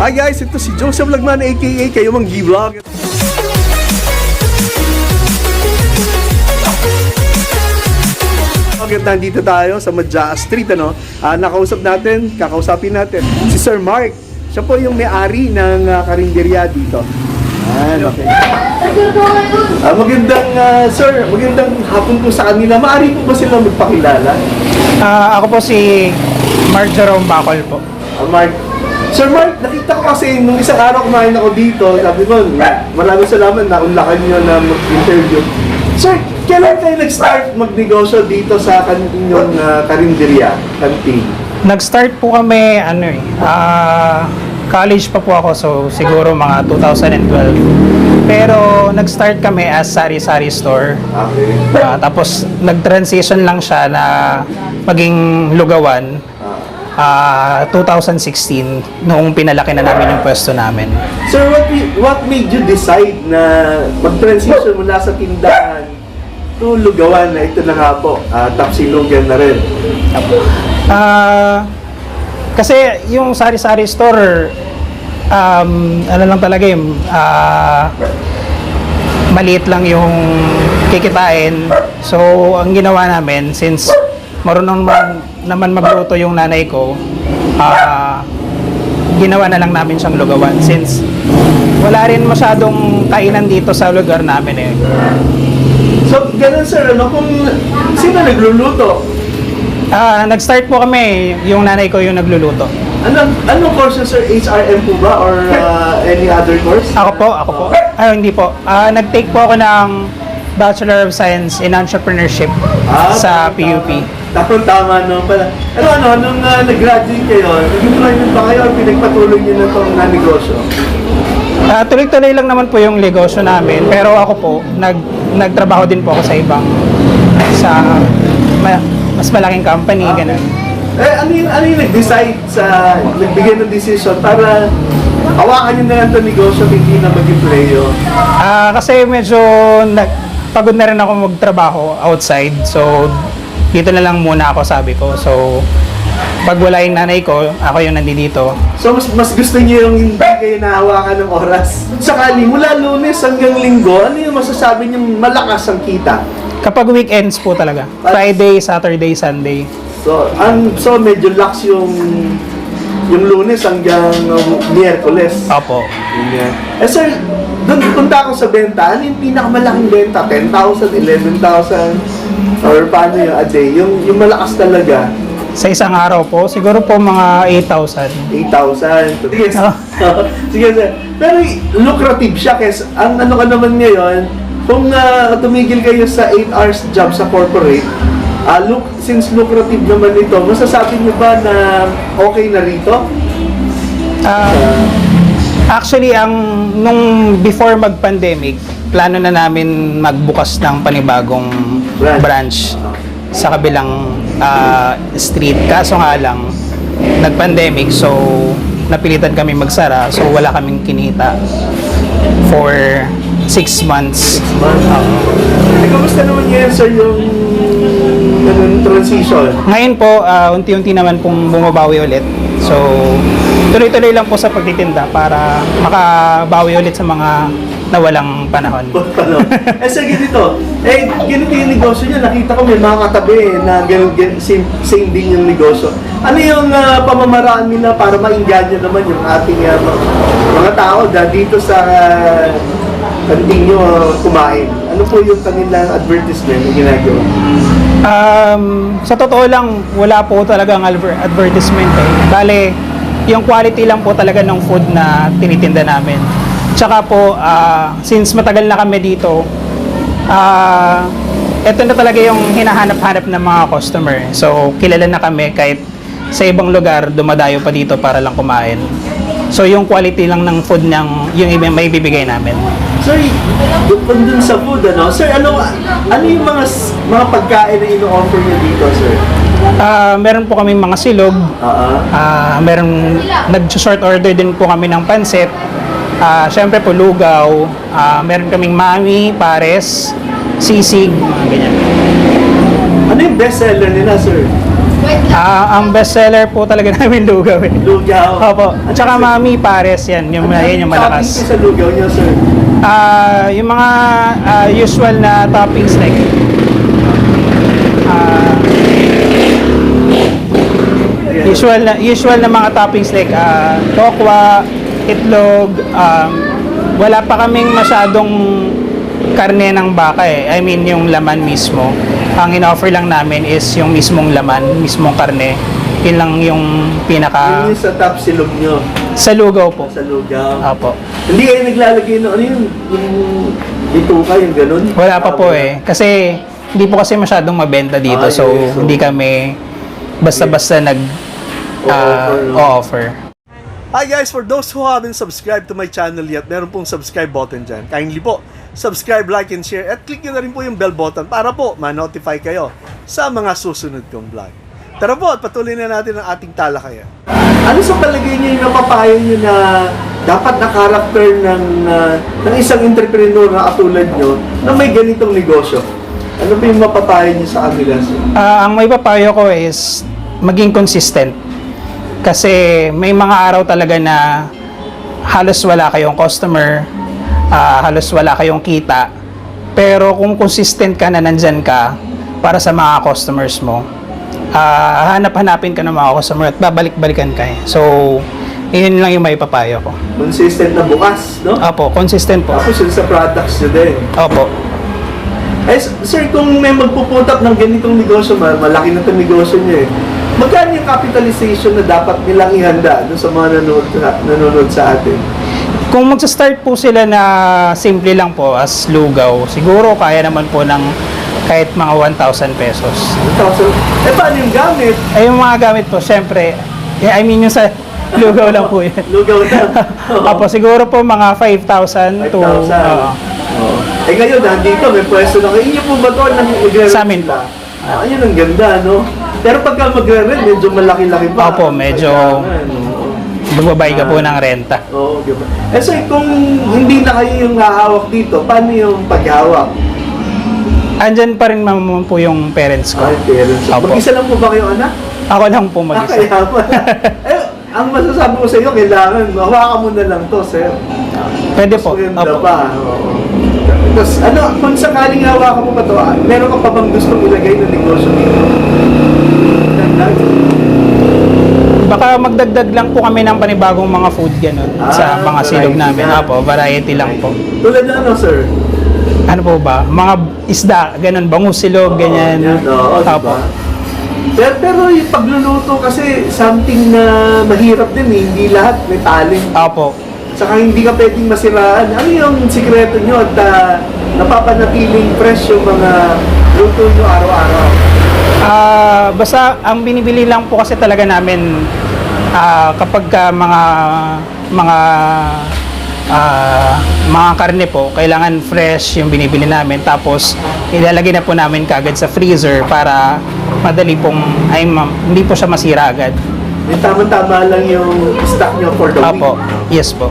Hi guys, ito si Joseph Lagman aka kayo mang G-Vlog. Okay, nandito tayo sa Madjaa Street, ano? Ah, nakausap natin, kakausapin natin si Sir Mark. Siya po yung may-ari ng uh, karinderya dito. Ah, okay. Ah, magandang, ah, sir, magandang hapon po sa kanila. Maari po ba sila magpakilala? Ah, ako po si Mark Jerome Bacol po. Ah, Mark. Sir Mark, nakita ko kasi nung isang araw kumain ako dito, sabi ko, maraming salamat na unlakan niyo na mag-interview. Sir, kailan kayo nag-start magnegosyo dito sa kaninyong uh, karinderya, kantin? Nag-start po kami, ano eh, ah, college pa po ako, so siguro mga 2012. Pero nag-start kami as sari-sari store. Okay. Ah, tapos nag-transition lang siya na maging lugawan ah 2016 noong pinalaki na namin yung pwesto namin. Sir, what, what made you decide na mag-transition mula sa tindahan to lugawan na ito na nga po, uh, tapsilugan na rin? Ah, kasi yung sari-sari store, um, ano lang talaga yung ah, maliit lang yung kikitain. So, ang ginawa namin, since marunong man, naman magluto yung nanay ko, ah, ginawa na lang namin siyang lugawan. Since wala rin masyadong kainan dito sa lugar namin eh. So, ganun sir, ano, kung sino nagluluto? Ah, nag-start po kami, yung nanay ko yung nagluluto. Anong, anong course sir? HRM po ba? Or uh, any other course? Ako po, ako po. Ay, hindi po. Ah, nag-take po ako ng Bachelor of Science in Entrepreneurship Ah, sa tama, PUP. Tama, tama, no? Pala. Ano, ano, nung uh, nag-graduate kayo, nag-employment ba kayo or pinagpatuloy niyo na itong uh, negosyo? Ah, tuloy-tuloy lang naman po yung negosyo namin, pero ako po, nag nagtrabaho din po ako sa ibang sa ma- mas malaking company, ganun. Eh, ano yung, ano yung nag-decide sa, nagbigay ng decision para hawakan niyo na lang itong negosyo hindi na maging playo? Ah, kasi medyo nag, pagod na rin ako magtrabaho outside. So, dito na lang muna ako sabi ko. So, pag wala yung nanay ko, ako yung nandito. So, mas, mas gusto niyo yung hindi kayo nahawakan ng oras. Sakali, mula lunes hanggang linggo, ano yung masasabi niyong malakas ang kita? Kapag weekends po talaga. Friday, Saturday, Sunday. So, ang so medyo lax yung yung lunes hanggang um, Miyerkules. Opo. Ganyan. Eh sir, doon punta ako sa benta, ano yung pinakamalaking benta? 10,000, 11,000? Or paano yung a day? Yung, yung malakas talaga, Sa isang araw po, siguro po mga 8,000. 8,000. Sige, Ah. sige sir. Pero lucrative siya kasi ang ano ka naman ngayon, kung ah, tumigil kayo sa 8 hours job sa corporate, ah look, since lucrative naman ito, masasabi niyo ba na okay na rito? Ah, actually, ang nung before mag-pandemic, plano na namin magbukas ng panibagong Branch. branch, sa kabilang ah, street. Kaso nga lang, nag-pandemic, so napilitan kami magsara, so wala kaming kinita for six months. Eh, kamusta naman ngayon sir yung ganun transition? Ngayon po, ah, unti-unti naman pong bumabawi ulit. So, tuloy-tuloy lang po sa pagtitinda para makabawi ulit sa mga nawalang panahon. Ano? eh sir, ganito. Eh, ganito yung negosyo niya. Nakita ko may mga katabi na ganun, ganun, same, same din yung negosyo. Ano yung ah, pamamaraan nila para maingganyo naman yung ating ah, mga, mga tao na dito sa uh, kantin nyo ah, kumain? Ano po yung kanilang advertisement na ginagawa? Um, sa totoo lang, wala po talagang adver- advertisement eh. Bale, yung quality lang po talaga ng food na tinitinda namin. Tsaka po, ah, since matagal na kami dito, ah, ito na talaga yung hinahanap-hanap ng mga customer. So, kilala na kami kahit sa ibang lugar, dumadayo pa dito para lang kumain. So, yung quality lang ng food ng, yung may bibigay namin. Sir, dun, dun sa food, ano? Sir, ano, ano yung mga mga pagkain na ino-offer niyo dito, sir? Ah, meron po kami mga silog, Ah, Ah, meron nag-short order din po kami ng pansit. Ah, syempre po lugaw. Ah, meron kaming mami, pares, sisig, mga ganyan. ano yung best seller nila, sir? Ah, ang best seller po talaga namin lugaw eh. Lugaw. Opo. Tsaka mami pares yan, yung, yan yung malakas. sa lugaw niyo, sir. Ah, yung mga ah, usual na toppings like ah, usual na usual na mga toppings like ah, tokwa, itlog, um, wala pa kaming masyadong karne ng baka eh. I mean yung laman mismo. Ang in-offer lang namin is yung mismong laman, mismong karne. Yun lang yung Yun pinaka yung sa top silog niyo, sa lugaw po. sa lugaw. Opo. Hindi kayo naglalagay ng ano yun, yung bituka, yung ganun? Wala pa po eh. Kasi hindi po kasi masyadong mabenta dito. Ah, so, yes. So, hindi kami basta-basta nag ah, O-offer, no? o-offer. Hi guys, for those who haven't subscribed to my channel yet, meron pong subscribe button dyan. Kindly po, subscribe, like, and share. At click nyo na rin po yung bell button para po ma-notify kayo sa mga susunod kong vlog. Tara po at patuloy na natin ang ating talakayan. Ano sa palagay niyo yung napapayo niyo na dapat na character ng, ah, ng isang entrepreneur na katulad nyo na may ganitong negosyo? Ano ba yung mapapayo niyo sa kanila? Ah, ang may papayo ko is maging consistent. Kasi may mga araw talaga na halos wala kayong customer, ah, halos wala kayong kita. Pero kung consistent ka na nandyan ka para sa mga customers mo, ah, hanap-hanapin ka ng mga customer at babalik-balikan ka eh. So, yun lang yung may papayo ko. Consistent na bukas, no? Opo, consistent po. Tapos yun sa products nyo din. Opo. Eh, sir, kung may magpuputap ng ganitong negosyo, ma- malaki na itong negosyo niya eh. Magkano yung capitalization na dapat nilang ihanda dun sa mga nanonood, nanonood sa atin? Kung magsa-start po sila na simple lang po as lugaw, siguro kaya naman po ng kahit mga 1,000 pesos. 1,000? Eh, paano yung gamit? Eh, yung mga gamit po, syempre, eh, I mean yung sa lugaw lang po yun. Lugaw na. Apo, siguro po mga 5,000 to... 5,000. oo. Oo. Eh ngayon, nandito, may pwesto na kayo. Inyo po ba ito nang Sa amin po. Ah, ayun ang ganda, no? Pero pagka magre-rent, medyo malaki-laki pa. Opo, medyo- oo. Magbabay ka po ng renta. Oo, di ba? Eh, sir, kung hindi na kayo yung hahawak dito, paano yung paghawak? Andyan pa rin naman po yung parents ko. Ay, parents. Opo. Mag-isa lang po ba kayong anak? Ako lang po Ah, mag-isa. kaya pala. eh, ang masasabi ko sa iyo, kailangan, hawakan mo na lang to, sir. Pwede po. maganda Opo. pa. Oo. Tapos, ano, kung sakaling hawakan mo pa to, ah, meron ka pa bang gustong ilagay na negosyo dito? Dagdag? Baka magdagdag lang po kami ng panibagong mga food ganun sa Ah, mga silog namin. na. Apo, variety lang po. Tulad na ano, sir? Ano po ba? Mga isda, ganun, bangus silog, ganyan. Oo, yan, oo, diba? Apo. Pero, pero yung pagluluto kasi something na mahirap din eh. Hindi lahat may talent. Apo. Saka hindi ka pwedeng masiraan. Ano yung sikreto nyo at ah, napapanatiling fresh yung mga luto nyo araw-araw? Ah, basta ang binibili lang po kasi talaga namin ah, kapag ka mga mga ah, mga karne po, kailangan fresh yung binibili namin tapos ilalagay na po namin kagad sa freezer para madali pong ay ma'am, hindi po siya masira agad. Yung tama-tama lang yung stock nyo for the Apo. week. Yes po.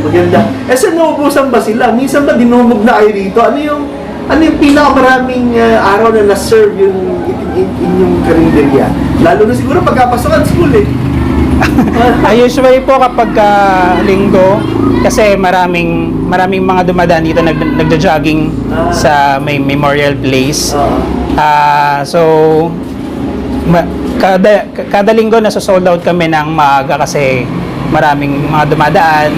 Maganda. Eh, sir, naubusan ba sila? Minsan ba dinumog na kayo rito? Ano yung ano yung pinakamaraming ah, araw na na-serve yung in- in- inyong karinderya? Lalo na siguro pagkapasokan school eh. Ah, usually po kapag ah, linggo kasi maraming maraming mga dumadaan dito nag, nagja-jogging Ah. sa may memorial place. Oo. Ah, so ma- kada kada linggo nasa sold out kami ng maaga kasi maraming mga dumadaan,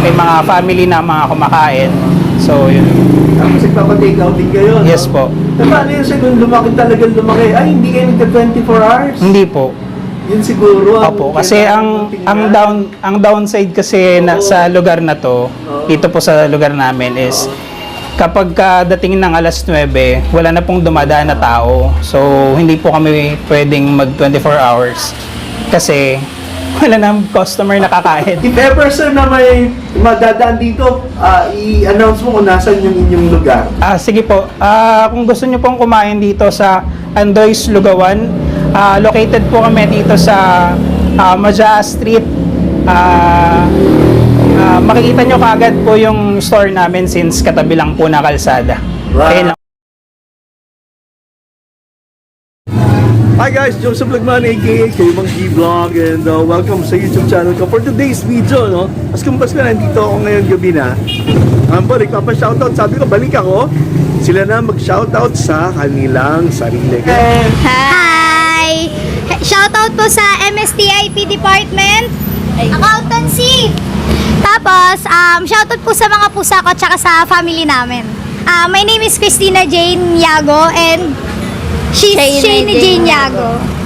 may mga family na mga kumakain. So yun. Tapos nagpapatake out din kayo, no? Yes po. Eh, paano yun, sir, kung lumaki talagang lumaki? Ay, hindi kayo nagka-24 hours? Hindi po. Yun siguro. ang Opo, kasi ang ang down ang downside kasi na, Oo. sa lugar na to, Oo. dito po sa lugar namin is kapag ka dating ng alas 9, wala na pong dumadaan na tao. So, hindi po kami pwedeng mag 24 hours kasi wala nang customer na kakain. If ever, sir, na may madadaan dito, ah, i-announce mo kung nasan yung inyong lugar. Ah, sige po. Ah, kung gusto niyo pong kumain dito sa Andoy's Lugawan, ah, located po kami dito sa ah, Maja Street. Ah, ah, makikita nyo kaagad po yung store namin since katabi lang po na kalsada. Wow. Ayun lang. Hi guys, Joseph Lagman aka kayo Mang G-Vlog and uh, welcome sa YouTube channel ko for today's video, no? As kumbas ka, nandito ako ngayon gabi na. Um, po, nagpapa-shoutout. Sabi ko, balik ako. Sila na mag-shoutout sa kanilang sarili. Hi! Shoutout po sa MSTIP Department, Accountancy. Tapos, um, shoutout po sa mga pusa ko at saka sa family namin. Ah, my name is Christina Jane Yago and she's Shane Shane